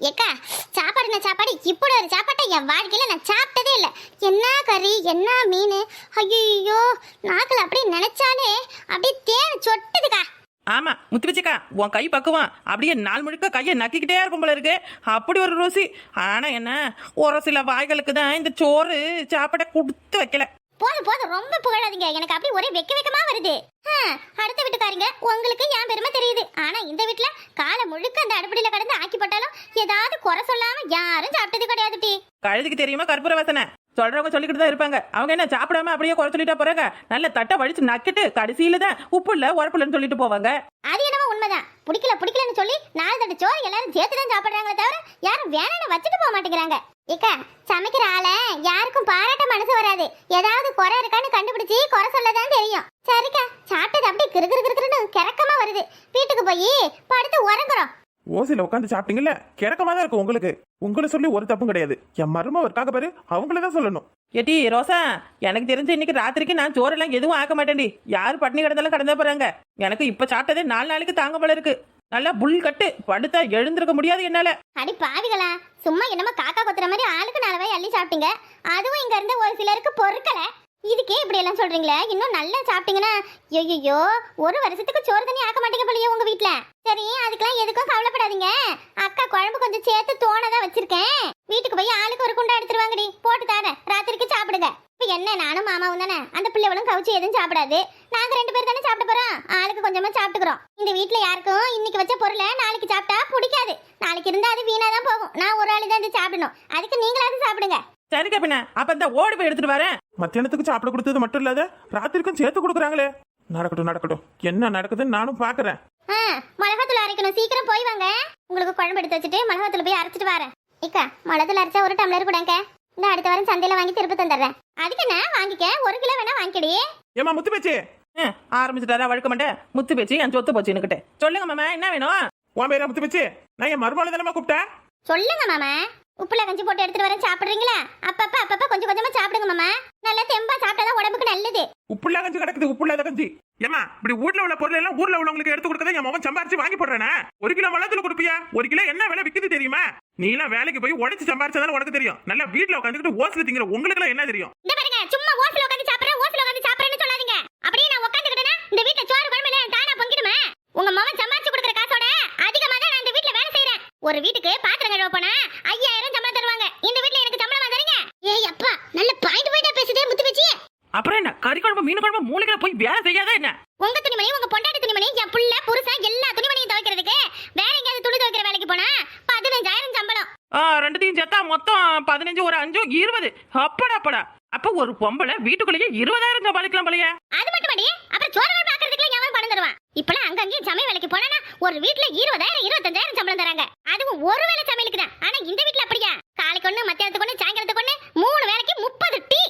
ஏக்கா சாப்பாடுன சாப்பாடு? இப்படி ஒரு சாப்பாட்டை என் வாழ்க்கையில் நான் சாப்பிட்டதே இல்லை. என்ன கறி என்ன மீன்? ஐயோ நாக்கில் அப்படியே நினைச்சாலே அப்படியே தேன் சொட்டுதுக்கா. ஆமா முத்துவச்சுக்கா உன் கை பக்குவான் அப்படியே நாள் முழுக்க கையை நக்கிக்கிட்டே இருக்கும் போல இருக்கு. அப்படி ஒரு ருசி. ஆனா என்ன ஒரு சில வாய்களுக்கு தான் இந்த சோறு சாப்பாடை கொடுத்து வைக்கல. போதும் போதும் ரொம்ப புகழாதீங்க. எனக்கு அப்படி ஒரே வெக்க வெக்கமா வருது. அடுத்த வீட்டுக்காரங்க உங்களுக்கு என் பெருமை தெரியுது. ஆனா இந்த வீட்ல காலை முழுக்க அந்த அடுப்படியில கடந்து ஆக்கி போட்டாலும் ஏதாவது குறை சொல்லாம யாரும் சாப்பிட்டது கிடையாது டி. கழுதுக்கு தெரியுமா கற்பூர வாசனை? சொல்றவங்க சொல்லிக்கிட்டு தான் இருப்பாங்க. அவங்க என்ன சாப்பிடாம அப்படியே குறை சொல்லிட்டா போறாங்க? நல்ல தட்டை வடிச்சு நக்கிட்டு கடைசியில தான் உப்பு இல்ல உரப்பு இல்லைன்னு சொல்லிட்டு போவாங்க. அது என்னமோ உண்மைதான். பிடிக்கல பிடிக்கலன்னு சொல்லி நாலு தட்டு சோறு எல்லாரும் சேர்த்து தான் சாப்பிடுறாங்களே தவிர யாரும் வேணும்னு வச்சுட்டு போக மாட்டேங்கிறாங்க. இக்கா சமைக்கிற ஆளை யாருக்கும் பாராட்ட மனசு வராது. ஏதாவது குறை இருக்கான்னு கண்டுபிடிச்சு குறை சொல்லதான் தெரியும். சரிக்கா சாப்பிட்டது அப்படியே கிரு கிரு கிருன்னு கிறக்கமா வருது. வீட்டுக்கு போய் படுத்து உறங்குறோம். ஓசில உட்காந்து சாப்பிட்டீங்கல்ல? கிறக்கமா தான் இருக்கும் உங்களுக்கு. உங்களை சொல்லி ஒரு தப்பும் கிடையாது. என் மருமவ இருக்காக பாரு அவங்கள தான் சொல்லணும். ஏட்டி ரோசா எனக்கு தெரிஞ்சு இன்னைக்கு ராத்திரிக்கு நான் சோறெல்லாம் எதுவும் ஆக்க மாட்டேன்டி. யார் பட்னி கிடந்தாலும் கடந்தா போறாங்க. எனக்கு இப்ப சாப்பிட்டதே நாலு நாளைக்கு தாங்க போல இருக்கு. நல்லா புல் கட்டு. படுத்தா எழுந்திருக்க முடியாது என்னால. அடி பாவிகளா சும்மா என்னமோ காக்கா கொத்துற மாதிரி ஆளுக்கு நாலு வாய் அள்ளி சாப்பிட்டீங்க. அதுவும் இங்க இருந்து ஒரு சிலருக்கு பொறுக்கல. இதுக்கே இப்படி எல்லாம் சொல்றீங்களே இன்னும் நல்லா சாப்பிட்டீங்கன்னா ஐயோ ஒரு வருஷத்துக்கு சோறு தண்ணி ஆக்க மாட்டீங்க போலயே உங்க வீட்ல. சரி அதுக்கெல்லாம் எதுக்கும் கவலைப்படாதீங்க. அக்கா குழம்பு கொஞ்சம் சேர்த்து தோணதான் வச்சிருக்கேன். வீட்டுக்கு போய் ஆளுக்கு ஒரு குண்டா எடுத்துருவாங்கடி போட்டு தாரேன். ராத்திரிக்கு சாப்பிடுங்க. இப்ப என்ன நானும் மாமாவும் தானே? அந்த பிள்ளைவளும் கவிச்சு எதுவும் சாப்பிடாது. நாங்க ரெண்டு பேர் தானே சாப்பிட போறோம். ஆளுக்கு கொஞ்சமா சாப்பிட்டுக்கிறோம். இந்த வீட்ல யாருக்கும் இன்னைக்கு வச்ச பொருளை நாளைக்கு சாப்பிட்டா பிடிக்காது. நாளைக்கு இருந்தா அது வீணா தான் போகும். நான் ஒரு ஆளு தான் இது சாப்பிடணும். அதுக்கு நீங்களாவது சாப்பிடுங்க. சரி கப்பின அப்ப இந்த ஓடி போய் எடுத்துட்டு வரேன். மத்தியானத்துக்கு சாப்பிட கொடுத்தது மட்டும் இல்லாத ராத்திரிக்கும் சேர்த்து கொடுக்குறாங்களே. நடக்கட்டும் நடக்கட்டும். என்ன நடக்குதுன்னு நானும் பாக்குறேன். மிளகாத்தூள் அரைக்கணும். சீக்கிரம் போய் வாங்க. உங்களுக்கு குழம்பு எடுத்து வச்சுட்டு மிளகாத்தூள் போய் அரைச்சிட்டு வரேன். இக்கா மிளகாத்தூள் அரைச்சா ஒரு டம்ளர் கொடுங்க இந்த அடுத்த வாரம் சந்தையில வாங்கி திருப்பி தந்துடுறேன். அதுக்கு என்ன? வாங்கிக்க. ஒரு கிலோ வேணா வாங்கிக்கடி. ஏமா முத்து பேச்சு? ஆரம்பிச்சுட்டாரா வழுக்க மாட்டேன் முத்து பேச்சு என் சொத்து போச்சு என்கிட்ட. சொல்லுங்க மாமா என்ன வேணும்? உன் பேரா முத்து பேச்சு? நான் என் மருமகளை தானே கூப்பிட்டேன்? சொல்லுங்க மாமா. உப்புல கஞ்சி போட்டு எடுத்துட்டு வரேன் சாப்பிடுறீங்களா? அப்பப்ப அப்பப்ப கொஞ்சம் கொஞ்சமா சாப்பிடுங்க மாமா. நல்லா தெம்பா சாப்பிட்டாதான் உடம்புக்கு நல்லது. உப்புள்ள கஞ்சி கிடக்குது உப்பு இல்லாத கஞ்சி. ஏமா இப்படி ஊர்ல உள்ள பொருள் எல்லாம் ஊர்ல உள்ளவங்களுக்கு எடுத்து கொடுக்கறத என் மகன் சம்பாரிச்சு வாங்கி போடுறேனா? ஒரு கிலோ மிளகாத்தூள் கொடுப்பியா? ஒரு கிலோ என்ன விலை விக்குது தெரியுமா? நீ எல்லாம் வேலைக்கு போய் உடைச்சு சம்பாரிச்சதானே உனக்கு தெரியும். நல்லா வீட்டுல உட்காந்துக்கிட்டு ஓசில திங்கிற உங்களுக்கு எல்லாம் என்ன தெரியும்? இந்த பாருங்க சும்மா ஓட்டுல உட்காந்து சாப்பிடுறேன் ஓட்டுல உட்காந்து சொல்லாதீங்க அப்படியே நான் உட்காந்துக்கிட்டேன்னா இந்த வீட்ல சோறு குழம்பு இல்ல தானா பொங்கிடுமா? உங்க மகன் சம்பாரிச்சு கொடுக்குற காசோட அதிகமா தான் நான் இந்த வீட்ல வேலை செய்யறேன் ஒரு வீட்டுக்கு பாத்திரம் கழுவ போனா ஐயாயிரம் சம்பளம் தருவாங்க. இந்த வீட்ல எனக்கு சம்பளமா தரீங்க ஏய் அப்பா நல்ல பாயிண்ட் பாயிண்டா பேசுதே முத்து வச்சு அப்புறம் என்ன? கறி குழம்பு மீன் குழம்பு மூலிகளை போய் வேலை செய்யாதா என்ன? உங்க துணிமணி உங்க பொண்டாட்டி துணிமணி என் புள்ள புருஷன் எல்லா துணிமணியும் துவைக்கிறதுக்கு வேற எங்கேயாவது துணி துவைக்கிற வேலைக்கு போனா பதினஞ்சாயிரம் சம்பளம். ரெண்டுத்தையும் சேர்த்தா மொத்தம் பதினஞ்சு ஒரு அஞ்சு இருபது. அப்படா அப்படா. அப்ப ஒரு பொம்பளை வீட்டுக்குள்ளேயே இருபதாயிரம் சம்பாதிக்கலாம் போலயே. அது மட்டும் அடி அப்புறம் சோறு குழம்பு ஆக்கிறதுக்குலாம் எவன் பணம் தருவான் இப்பெல்லாம் அங்க அங்கேயும் சமையல் வேலைக்கு போனா ஒரு வீட்டுல இருபதாயிரம் இருபத்தஞ்சாயிரம் சம்பளம் தராங்க. அதுவும் ஒரு வேளை சமையலுக்கு தான். ஆனா இந்த வீட்ல அப்படியா? காலைக்கு ஒண்ணு மத்தியானத்துக்கு ஒண்ணு சாயங்காலத்துக்கு ஒண்ணு மூணு வேலைக்கு முப்பது டீ.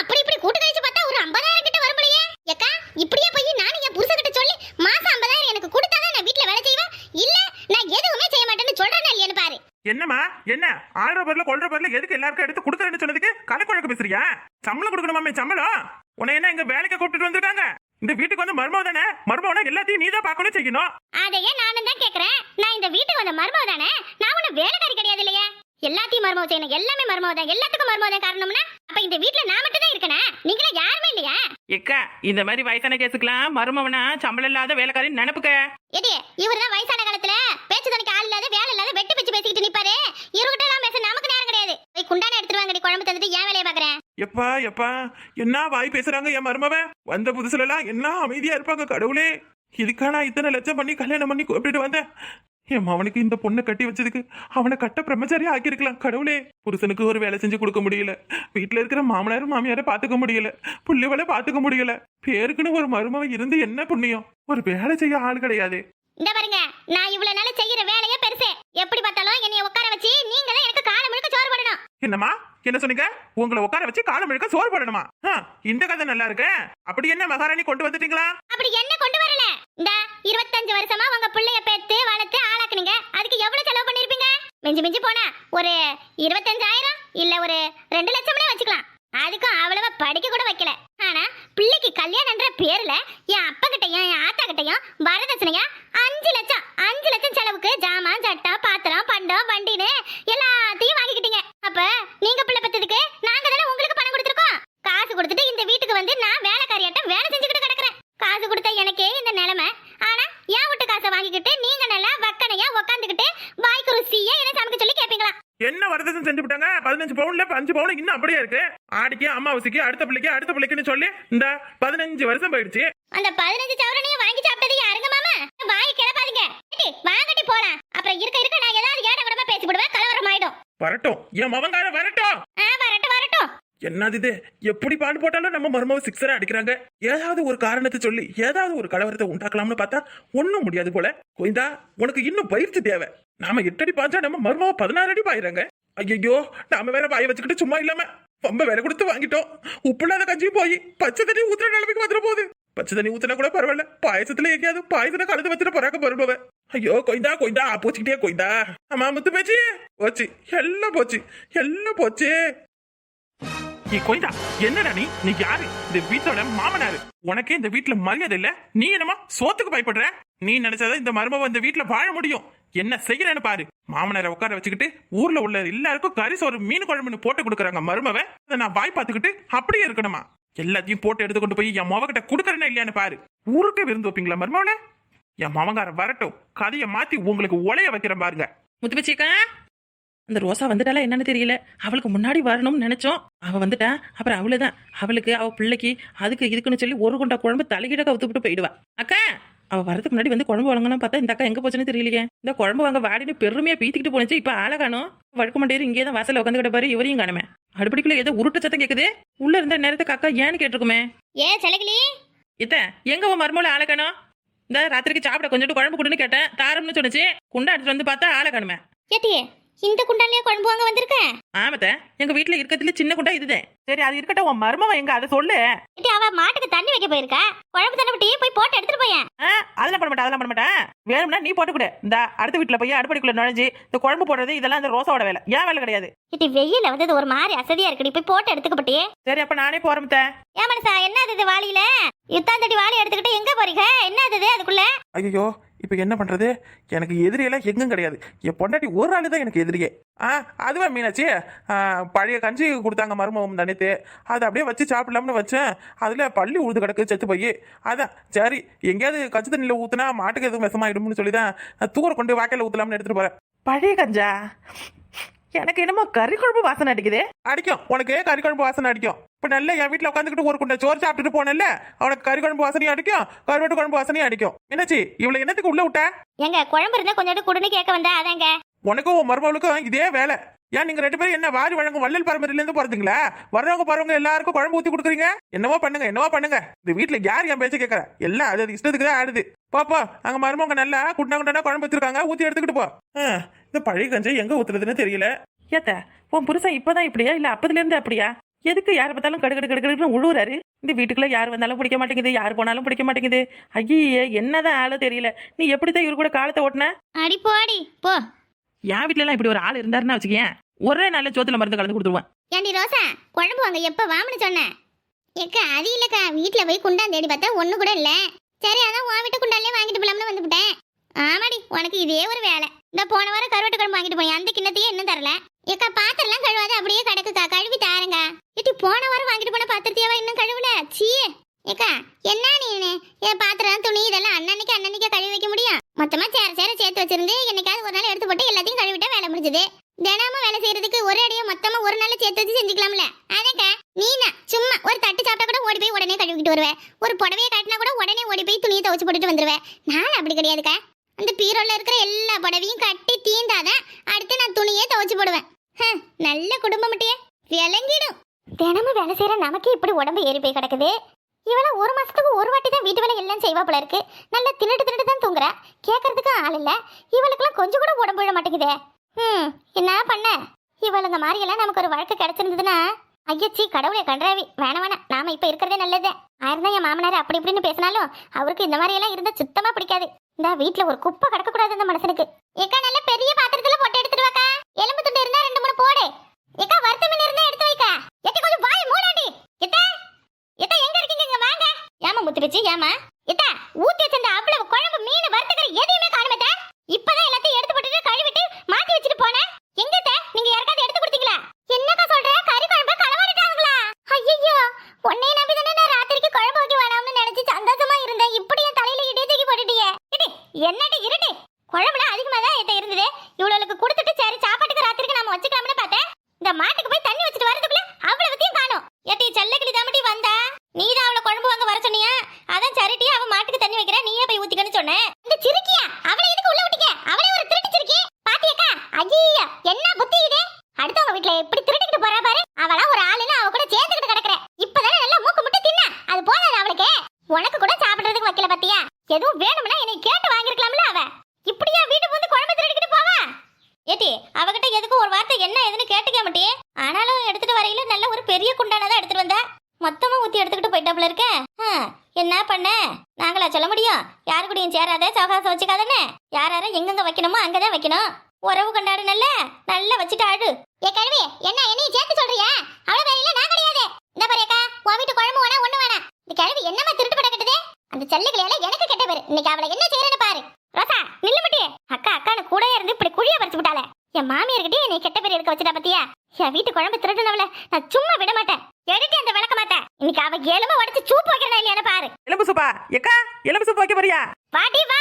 அப்படி இப்படி கூட்டு கழிச்சு பார்த்தா ஒரு ஐம்பதாயிரம் கிட்ட வரும் போலயே. ஏக்கா இப்படியே போய் நானும் என் புருஷன் கிட்ட சொல்லி மாசம் ஐம்பதாயிரம் எனக்கு கொடுத்தாதான் நான் வீட்டுல வேலை செய்வேன்? இல்ல நான் எதுவுமே செய்ய மாட்டேன்னு சொல்றேன்னா இல்லையான்னு பாரு. என்னமா என்ன? ஆள்ற பேர்ல கொள்ற பேர்ல எதுக்கு எல்லாருக்கும் எடுத்து கொடுத்துறேன்னு சொன்னதுக்கு கலக்குழக்கு பேசுறியா? சம்பளம் கொடுக்கணுமாமே சம்பளம். உன்னை என்ன இங்க வேலைக்கு கூப்பிட்டு வந்திருக்காங்க இந்த வீட்டுக்கு வந்து மருமவ தானே? மருமவனா எல்லாத்தையும் நீ தான் பார்க்கணும் செய்யணும். அதையே நானும் தான் கேக்குறேன். நான் இந்த வீட்டுக்கு வந்த மருமவ தானே? நான் ஒண்ணு வேலைக்காரி கிடையாது இல்லையா? எல்லாத்தையும் மருமவ செய்யணும். எல்லாமே மருமவ தான். எல்லாத்துக்கும் மருமவ தான் காரணம்னா அப்ப இந்த வீட்ல நான் மட்டும் தான் இருக்கனே? நீங்களா யாருமே இல்லையா? எக்கா இந்த மாதிரி வயசான கேஸுக்கெல்லாம் மருமவனா சம்பளம் இல்லாத வேலைக்காரின்னு நினைப்புக்க? எடி இவர் தான் வயசான காலத்துல பேச்சு துணைக்கு ஆள் இல்லாத வேலை இல்லாத வெட்டி பிச்சு பேசிக்கிட்டு நிப்பாரு. இவர்கிட்ட எல்லாம் பேச நமக்கு நேரம் கிடையாது. போய் குண்டான எடுத்துட்டு வாங்கடி குழம்பு தந்துட்டு ஏன் வேலையை பாக்குறேன். எப்பா எப்பா என்ன வாய் பேசுறாங்க என் மருமவ? வந்த புதுசுல எல்லாம் என்ன அமைதியா இருப்பாங்க கடவுளே? இதுக்கா நான் இத்தனை லட்சம் பண்ணி கல்யாணம் பண்ணி கூப்பிட்டு வந்தேன். என் அவனுக்கு இந்த பொண்ணை கட்டி வச்சதுக்கு அவனை கட்ட பிரம்மச்சாரி ஆக்கியிருக்கலாம் கடவுளே. புருஷனுக்கு ஒரு வேலை செஞ்சு கொடுக்க முடியல. வீட்டுல இருக்கிற மாமனாரும் மாமியாரை பாத்துக்க முடியல. புள்ளிவளை பாத்துக்க முடியல. பேருக்குன்னு ஒரு மருமவ இருந்து என்ன புண்ணியம்? ஒரு வேலை செய்ய ஆள் கிடையாது. இந்த பாருங்க நான் இவ்வளவு நாள் செய்யற வேலையே பெருசு. எப்படி பார்த்தாலும் என்னைய உட்கார வச்சு நீங்க தான் எனக்கு காலம் முழுக்க என்னம்மா? என்ன சொன்னீங்க? உங்களை உட்கார வச்சு காலம் முழுக்க சோறு போடணுமா? ஆ, இந்த கதை நல்லா இருக்கு. அப்படி என்ன மகாராணி கொண்டு வந்துட்டீங்களா? அப்படி என்ன கொண்டு வரல? இந்த இருபத்தஞ்சு வருஷமா உங்க பிள்ளைய பெத்து வளர்த்து ஆளாக்குனீங்க. அதுக்கு எவ்வளவு செலவு பண்ணிருப்பீங்க? மிஞ்சி மிஞ்சி போனா ஒரு இருபத்தஞ்சாயிரம் இல்ல ஒரு ரெண்டு லட்சம்னே வச்சுக்கலாம். அதுக்கும் அவ்வளவா படிக்க கூட வைக்கல. ஆனா பிள்ளைக்கு கல்யாணம்ன்ற பேர்ல என் அப்பா கிட்டயும் என் ஆத்தா கிட்டயும் வரதட்சணையா அஞ்சு லட்சம் அஞ்சு லட்சம் செலவுக்கு ஜாமான் சட்டம் வந்து நான் வேலைக்காரியாட்ட வேலை செஞ்சுக்கிட்டு கிடக்குறேன். காசு கொடுத்தா எனக்கே இந்த நிலைமை. ஆனா ஏன் விட்டு காசை வாங்கிக்கிட்டு நீங்க நல்லா வக்கனையா உக்காந்துக்கிட்டு வாய்க்கு ருசியா என்ன சமைக்க சொல்லி கேப்பீங்களா? என்ன வரதட்சணை செஞ்சு விட்டாங்க? பதினஞ்சு பவுன்ல அஞ்சு பவுன் இன்னும் அப்படியே இருக்கு. ஆடிக்கு அம்மாவசிக்கு அடுத்த பிள்ளைக்கு அடுத்த பிள்ளைக்குன்னு சொல்லி இந்த பதினஞ்சு வருஷம் போயிடுச்சு. அந்த பதினஞ்சு சவரனையும் வாங்கி சாப்பிட்டது யாருங்க மாமா? வாய் கிளப்பாதீங்க. வாங்கட்டி போலாம். அப்புறம் இருக்க இருக்க நான் ஏதாவது ஏட கூட பேசி விடுவேன் கலவரம் ஆயிடும் வரட்டும். என் மவங்கார வரட்டும். என்னது இது? எப்படி பாடு போட்டாலும் நம்ம மருமவ சிக்ஸரை அடிக்கிறாங்க? ஏதாவது ஒரு காரணத்தை சொல்லி ஏதாவது ஒரு கலவரத்தை உண்டாக்கலாம்னு பார்த்தா ஒன்றும் முடியாது போல. கோயிந்தா உனக்கு இன்னும் பயிற்சி தேவை. நாம எட்டடி பாஞ்சா நம்ம மருமவ பதினாறு அடி பாயிறாங்க. ஐயோ நாம வேற பாய வச்சுக்கிட்டு சும்மா இல்லாம ரொம்ப விலை கொடுத்து வாங்கிட்டோம். உப்புலாத கஞ்சி போய் பச்சை தண்ணி ஊத்துற நிலைமைக்கு வந்துட போகுது. பச்சை தண்ணி ஊத்தினா கூட பரவாயில்ல. பாயசத்துல எங்கேயாவது பாயசத்தை கலந்து வச்சுட்டு போறாங்க மருமவ ஐயோ கொய்தா கொய்தா போச்சுக்கிட்டே கொய்தா ஆமா முத்து பேச்சு. போச்சு. எல்லாம் போச்சு. எல்லாம் போச்சு. நீ கொய்தா? என்னடா நீ? நீ யாரு? இந்த வீட்டோட மாமனாரு. உனக்கே இந்த வீட்டுல மரியாதை இல்ல? நீ என்னமா சோத்துக்கு பயப்படுற? நீ நினைச்சத இந்த மருமவ இந்த வீட்டுல வாழ முடியும். என்ன செய்யறேன்னு பாரு. மாமனாரை உட்கார வச்சுக்கிட்டு ஊர்ல உள்ள எல்லாருக்கும் கறி சோறு மீன் குழம்புன்னு போட்டு கொடுக்குறாங்க மருமவ. அதை நான் வாய் பார்த்துக்கிட்டு அப்படியே இருக்கணுமா? எல்லாத்தையும் போட்டு எடுத்து கொண்டு போய் என் மொவகிட்ட கொடுக்கறேன்னா இல்லையான்னு பாரு. ஊருக்கே விருந்து வைப்பீங்களா மருமவள என் மாமங்கார வரட்டும். கதையை மாத்தி உங்களுக்கு உலைய வைக்கிறேன் பாருங்க. முத்துப்பச்சிக்கா அந்த ரோசா வந்துட்டாலா என்னன்னு தெரியல. அவளுக்கு முன்னாடி வரணும்னு நினைச்சோம். அவ வந்துட்டா அப்புறம் அவளுதான். அவளுக்கு அவ பிள்ளைக்கு அதுக்கு இதுக்குன்னு சொல்லி ஒரு குண்டா குழம்பு தலைகிட கவுத்துக்கிட்டு போயிடுவா. அக்கா அவ வரதுக்கு முன்னாடி வந்து குழம்பு வாங்கணும் பார்த்தா இந்த அக்கா எங்க போச்சுன்னு தெரியலையே. இந்த குழம்பு வாங்க வாடின்னு பெருமையா பீத்திக்கிட்டு போனுச்சு இப்ப ஆளை காணோம். வழுக்க மாட்டேரு இங்கே தான் வாசல்ல உட்காந்துக்கிட்ட பாரு இவரையும் காணுமே. அடுப்படிக்குள்ள ஏதோ உருட்டு சத்தம் கேக்குது. உள்ள இருந்த நேரத்துக்கு அக்கா ஏன்னு கேட்டிருக்குமே. ஏ செலகிளி? இத்த எங்க உன் மருமூல ஆளை காணோம்? இந்த ராத்திரிக்கு சாப்பிட கொஞ்சோண்டு குழம்பு கொடுன்னு கேட்டேன். தாரம்னு சொன்னுச்சு. குண்டா எடுத்துட்டு வந்து பார்த்தா ஆளை காணுமே. இந்த குண்டான்லயே குழம்பு வாங்க வந்திருக்க? ஆமத்த எங்க வீட்ல இருக்கிறதுல சின்ன குண்டா இதுதான் சரி அது இருக்கட்டும் உன் மருமவன் எங்க அதை சொல்லு. ஏட்டி அவ மாட்டுக்கு தண்ணி வைக்க போயிருக்கா? குழம்பு தண்ணி விட்டு போய் போட்டு எடுத்துட்டு போயேன் ஆ, அதெல்லாம் பண்ண மாட்டேன் அதெல்லாம் பண்ண மாட்டேன். வேணும்னா நீ போட்டு கொடு. இந்த அடுத்த வீட்டுல போய் அடுப்படிக்குள்ள நுழைஞ்சு இந்த குழம்பு போடுறது இதெல்லாம் இந்த ரோசாவோட வேலை. ஏன் வேலை கிடையாது? ஏட்டி வெயில வந்து இது ஒரு மாதிரி அசதியா இருக்குடி. போய் போட்டு எடுத்துக்கப்பட்டியே சரி அப்ப நானே போறேன். ஏன் மனசா என்ன அது இது வாளியில? யுத்தாந்தடி வாளி எடுத்துக்கிட்டு எங்க போறீங்க? என்ன அது இது அதுக்குள்ள? ஐயோ இப்போ என்ன பண்ணுறது எனக்கு எதிரியெல்லாம் எங்கும் கிடையாது. என் பொண்டாட்டி ஒரு ஆள் தான் எனக்கு எதிரியே. ஆ அதுவா மீனாச்சி பழைய கஞ்சி கொடுத்தாங்க மருமகம் தனித்து. அதை அப்படியே வச்சு சாப்பிடலாம்னு வச்சேன். அதில் பள்ளி உழுது கிடக்கு செத்து போய். அதான் சரி எங்கேயாவது கஞ்சி தண்ணியில் ஊற்றுனா மாட்டுக்கு எதுவும் விஷமாயிடும்னு சொல்லி தான் தூர கொண்டு வாக்கையில் ஊற்றலாம்னு எடுத்துகிட்டு போகிறேன் பழைய கஞ்சா? எனக்கு என்னமோ கறி குழம்பு வாசனை அடிக்குது. அடிக்கும். உனக்கு கறி குழம்பு வாசனை அடிக்கும். இப்போ நல்ல என் வீட்டில் உட்காந்துக்கிட்டு ஒரு குண்டை சோறு சாப்பிட்டுட்டு போனேன்ல அவனுக்கு கறி குழம்பு வாசனையும் அடிக்கும் கருவாட்டு குழம்பு வாசனையும் அடிக்கும். என்னாச்சு? இவளை என்னத்துக்கு உள்ள விட்ட? எங்க குழம்பு இருந்தா கொஞ்சம் குடுன்னு கேட்க வந்தா அதாங்க? உனக்கும் உன் மருமகளுக்கும் இதே வேலை. ஏன் நீங்க ரெண்டு பேரும் என்ன வாரி வழங்கும் வள்ளல் பரம்பரையில இருந்து போறதுங்களா? வர்றவங்க போறவங்க எல்லாருக்கும் குழம்பு ஊத்தி கொடுக்குறீங்க? என்னவோ பண்ணுங்க என்னவோ பண்ணுங்க. இந்த வீட்டுல யார் என் பேச்ச கேட்கற எல்லாம் அது அது இஷ்டத்துக்கு தான் ஆடுது. பாப்பா அங்க மருமவங்க நல்லா குண்டா குண்டா குழம்பு வச்சிருக்காங்க ஊத்தி எடுத்துக்கிட்டு போ. இந்த பழைய கஞ்சை எங்க ஊத்துறதுன்னு தெரியல. ஏத்த உன் புருஷன் இப்பதான் இப்படியா? இல்ல அப்பதுல இருந்து அப்படியா? எதுக்கு யார் பார்த்தாலும் கடு கடு கடு கடுன்னு உழுவுறாரு? இந்த வீட்டுக்குள்ள யார் வந்தாலும் பிடிக்க மாட்டேங்குது யார் போனாலும் பிடிக்க மாட்டேங்குது. ஐயே என்னதான் ஆளோ தெரியல. நீ எப்படிதான் இவரு கூட காலத்தை ஓட்டின? அடி போடி போ. என் வீட்ல எல்லாம் இப்படி ஒரு ஆள் இருந்தாருன்னா வச்சுக்கேன் ஒரே நாள் சோத்துல மருந்து கலந்து கொடுத்துருவேன். ஏண்டி ரோசா குழம்பு வாங்க எப்ப வாமனு சொன்னேன் ஏக்கா அது இல்லக்கா வீட்ல போய் குண்டான் தேடி பார்த்தா ஒண்ணு கூட இல்ல. சரி அதான் உன் வீட்டு குண்டாலே வாங்கிட்டு போலாம்னு வந்துவிட்டேன் ஆமாடி உனக்கு இதே ஒரு வேலை. இந்த போன வாரம் கருவாட்டு குழம்பு வாங்கிட்டு போய் அந்த கிண்ணத்தையே இன்னும் தரல. ஏக்கா பாத்திரம்லாம் கழுவாது அப்படியே கிடக்குக்கா. கழுவி தாருங்க. இட்டி போன வாரம் வாங்கிட்டு போன பாத்திரத்தையாவா இன்னும் கழுவல? சீ. ஏக்கா என்ன நீ என் பாத்திரம் துணி இதெல்லாம் அன்னன்னைக்கு அன்னன்னைக்கே கழுவி வைக்க முடியும்? மொத்தமா சேர சேர சேர்த்து வச்சிருந்து என்னைக்காவது ஒரு நாள் எடுத்து போட்டு எல்லாத்தையும் கழுவிட்டா வேலை முடிஞ்சது. தினமும் வேலை செய்யறதுக்கு ஒரே அடியா மொத்தமா ஒரு நாள் சேர்த்து வச்சு செஞ்சுக்கலாம்ல. அதேக்கா நீனா சும்மா ஒரு தட்டு சாப்பிட்டா கூட ஓடி போய் உடனே கழுவிட்டு வருவேன் ஒரு புடவையை காட்டினா கூட உடனே ஓடி போய் துணியை துவச்சு போட்டுட்டு வந்துருவேன் நான் அப்படி கிடையாதுக்கா. அந்த பீரோல இருக்கிற எல்லா புடவையும் கட்டி தீந்தாதான் அடுத்து நான் துணியே துவச்சு போடுவேன். நல்ல குடும்பம் மட்டுயே. விளங்கிடும். தினமும் வேலை செய்யற நமக்கு இப்படி உடம்பு ஏறி போய் கிடக்குது. இவளை ஒரு மாசத்துக்கு ஒரு வாட்டி தான் வீட்டு வேலை எல்லாம் செய்வா போல இருக்கு. நல்லா தின்னுட்டு தின்னுட்டு தான் தூங்குறா. கேட்கறதுக்கு ஆள் இல்லை. இவளுக்கெல்லாம் கொஞ்சம் கூட உடம்பு விட மாட்டேங்குதே. ம் என்ன பண்ண? இவளுங்க மாதிரி எல்லாம் நமக்கு ஒரு வழக்கு கிடைச்சிருந்ததுன்னா ஐயச்சி கடவுளே கண்டாவி வேணாம் வேணாம் நாம இப்ப இருக்கிறதே நல்லது. ஆயிருந்தா என் மாமனார் அப்படி இப்படின்னு பேசினாலும் அவருக்கு இந்த மாதிரி எல்லாம் இருந்தா சுத்தமா பிடிக்காது. இந்த வீட்ல ஒரு குப்பை கிடக்க கூடாது இந்த மனுஷனுக்கு. ஏக்கா நல்ல பெரிய பாத்திரத்துல போட்டு எடுத்துட்டு வாக்கா. எலும்பு துண்டு இருந்தா ரெண்டு மூணு போடு. ஏக்கா வறுத்த மீன் இருந்தா எடுத்து வைக்க. எட்டி கொஞ்சம் வாய் மூடாடி எத்த எங்க இருக்கீங்க இங்க வாங்க ஏமா முத்துருச்சு ஏமா இத்தா ஊத்தி வச்சிருந்த அவ்வளவு குழம்பு மீன் வறுத்துக்கிற எதையுமே காணும் இப்பதான் எல்லாத்தையும் எடுத்து போட்டுட்டு கழுவிட்டு மாத்தி வச்சுட்டு போனேன் எங்க அத்தை? நீங்க யாருக்காவது எடுத்து கொடுத்தீங்களா என்னக்கா சொல்ற கறி குழம்பு களவாடிட்டாங்களா ஐயோ உன்னை நம்பி தானே நான் ராத்திரிக்கு குழம்பு வைக்க வேணாம்னு நினைச்சு சந்தோஷமா இருந்தேன் இப்படி என் தலையில இடி தூக்கி போட்டுட்டியே இடி என்னடி இருடி குழம்புல அதிகமா தான் என்கிட்ட இருந்தது இவ்வளவுக்கு கொடுத்துட்டு சரி சாப்பாட்டுக்கு ராத்திரிக்கு நாம வச்சுக்கலாம்னு பார்த்தேன் இந்த மாட்டுக்கு போய் தண்ணி வச்சுட்டு வரதுக்குள்ள அவ்வளவுத்தையும் காணோம் ஏட்டி செல்லக்கிளி தாமட்டி வந்தா நீ தான் அவளை குழம்பு வாங்க வர சொன்னியா அதான் சரிட்டி அவ மாட்டுக்கு தண்ணி வைக்கிற நீயே போய் ஊத்திக்கன்னு சொன்னேன் இந்த சிறுக்கியா அவளை எதுக்கு உள்ள விட்டீங்க அவளே ஒரு திருட்டு சிறுக்கி பாத்தியக்கா ஐயா என்ன புத்தி இது அடுத்தவங்க வீட்ல எப்படி திருடிக்கிட்டு போறா பாரு அவளா ஒரு ஆளுன்னு அவ கூட சேர்ந்துக்கிட்டு கிடக்குற இப்பதானே நல்லா மூக்கு முட்டை தின்ன அது போதாது அவளுக்கு உனக்கு கூட சாப்பிடுறதுக்கு வைக்கல பாத்தியா? எதுவும் வேணும்னா என்னை கேட்டு வாங்கிருக்கலாம்ல அவ. இப்படியா வீட்டுக்கு வந்து குழம்பு திருடிக்கிட்டு போவா? ஏட்டி அவகிட்ட எதுக்கு ஒரு வார்த்தை என்ன ஏதுன்னு கேட்டுக்க மாட்டே ஆனாலும் எடுத்துட்டு வரையில நல்ல ஒரு பெரிய குண்டானதான் எடுத்துட்டு வந்த. மொத்தமா ஊத்தி எடுத்துக்கிட்டு போயிட்டாப்ல இருக்க? என்ன பண்ண? நாங்களா சொல்ல முடியும்? யாரு கூடயும் சேராத சவகாசம் வச்சுக்காதன்னு யார் யார எங்கெங்க வைக்கணுமோ அங்கதான் வைக்கணும். உறவு கொண்டாடு நல்ல நல்லா வச்சுட்டு ஆடு. ஏ கழுவி என்ன என்னையும் சேர்த்து சொல்றியா அவ்வளவு வேலையில நான் கிடையாது இந்த பாருக்கா உன் வீட்டு குழம்பு வேணா ஒண்ணு வேணாம் இந்த கிழவி என்னமா திருட்டு பட கட்டுது அந்த செல்லுகளையால எனக்கு கெட்ட பேரு இன்னைக்கு அவளை என்ன செய்யறேன்னு பாரு ரோசா நில்லு மட்டி அக்கா அக்கானு கூட இருந்து இப்படி குழிய பறிச்சு விட்டாளே என் மாமியார்கிட்டயே என்னை கெட்ட பேர் எடுக்க வச்சுட்டா பாத்தியா என் வீட்டு குழம்பு திருடுனவள. நான் சும்மா விட மாட்டேன். எடுத்து அந்த விளக்க மாட்டேன் இன்னைக்கு அவ எலும்பு உடைச்சு சூப்பு வைக்கிறதா இல்லையான்னு பாரு. எலும்பு சூப்பா? எக்கா எலும்பு சூப்பு வைக்க போறியா? வாடி வா.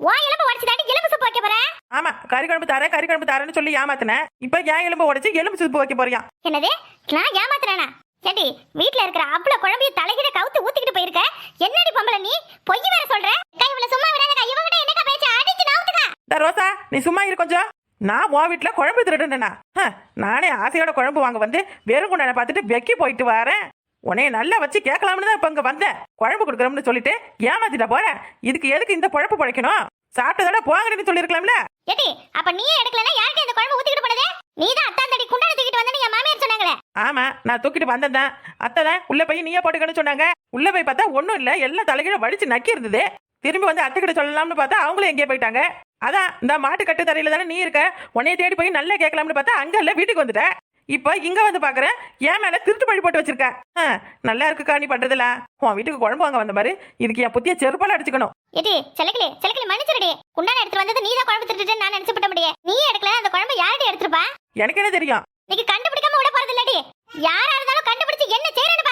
ஓ எலும்பு உடைச்சு தாண்டி எலும்பு சூப்பு வைக்க போற? ஆமா கறி குழம்பு தரேன் கறி குழம்பு தரேன்னு சொல்லி ஏமாத்தினேன் இப்ப ஏன் எலும்பு உடைச்சு எலும்பு சூப்பு வைக்க போறியா? என்னது? நான் ஏமாத்துறேனா? ஏண்டி வீட்ல இருக்கிற அவ்வளவு குழம்பைய தலைகிட கவுத்து ஊத்திக்கிட்டு போயிருக்க? என்னடி பொம்பளை நீ? பொய் வேற சொல்ற? கை இவள சும்மா விடாதக்கா. இவங்கிட்ட என்னக்கா பேச்சு? அடிச்சு நவுத்துக்கா. ரோசா நீ சும்மா இரு கொஞ்சம். நான் உன் வீட்டில் குழம்பு திருடுனேனா? ஹ, நானே ஆசையோட குழம்பு வாங்க வந்து வெறும் குண்டனை பார்த்துட்டு வெக்கி போயிட்டு வரேன். உன்னைய நல்லா வச்சு கேட்கலாம்னு தான் இப்போ இங்கே வந்தேன். குழம்பு கொடுக்குறோம்னு சொல்லிட்டு ஏமாத்திட்ட போறேன் இதுக்கு எதுக்கு இந்த குழம்பு பழைக்கணும்? சாப்பிட்டதோட போங்கன்னு சொல்லியிருக்கலாம்ல? ஏடி அப்ப நீயே எடுக்கலனா யாருக்கு இந்த குழம்பு ஊத்திக்கிட்டு போனது? நீ தான் அத்தான் தடி குண்டான தூக்கிட்டு வந்தேன்னு என் மாமியார் சொன்னாங்களே. ஆமா நான் தூக்கிட்டு வந்தேன் தான். அத்தை தான் உள்ள போய் நீயே போட்டுக்கன்னு சொன்னாங்க. உள்ள போய் பார்த்தா ஒன்றும் இல்லை எல்லாம் தலைகீழ வடிச்சு நக்கி இருந்தது. திரும்பி வந்து அத்தை கிட்ட சொல்லலாம்னு பார்த்தா அவங்களும் எங்கேயே போயிட்டாங்க. அதான் இந்த மாட்டு கட்டு தரையில தானே நீ இருக்க? உன்னைய தேடி போய் நல்லா கேட்கலாம்னு பார்த்தா அங்க இல்ல வீட்டுக்கு வந்துட்ட. இப்போ இங்க வந்து பாக்குறேன் ஏன் மேல திருட்டு பழி போட்டு வச்சிருக்க. ஆ, நல்லா இருக்குக்கா நீ பண்றதுல. உன் வீட்டுக்கு குழம்பு வாங்க வந்த மாதிரி இதுக்கு என் புத்திய செருப்பால அடிச்சுக்கணும். ஏடி செலக்கிளி செலக்கிளி மன்னிச்சிருடி. குண்டான எடுத்து வந்தது நீ தான் குழம்பு திருட்டுன்னு நான் நினைச்சு விட்ட முடியே. நீ எடுக்கல அந்த குழம்பு யாரடி எடுத்துருப்பா? எனக்கு என்ன தெரியும்? நீங்க கண்டுபிடிக்காம விட போறது இல்லடி யாரா இருந்தாலும் கண்டுபிடிச்சு என்ன செய்யறேன்னு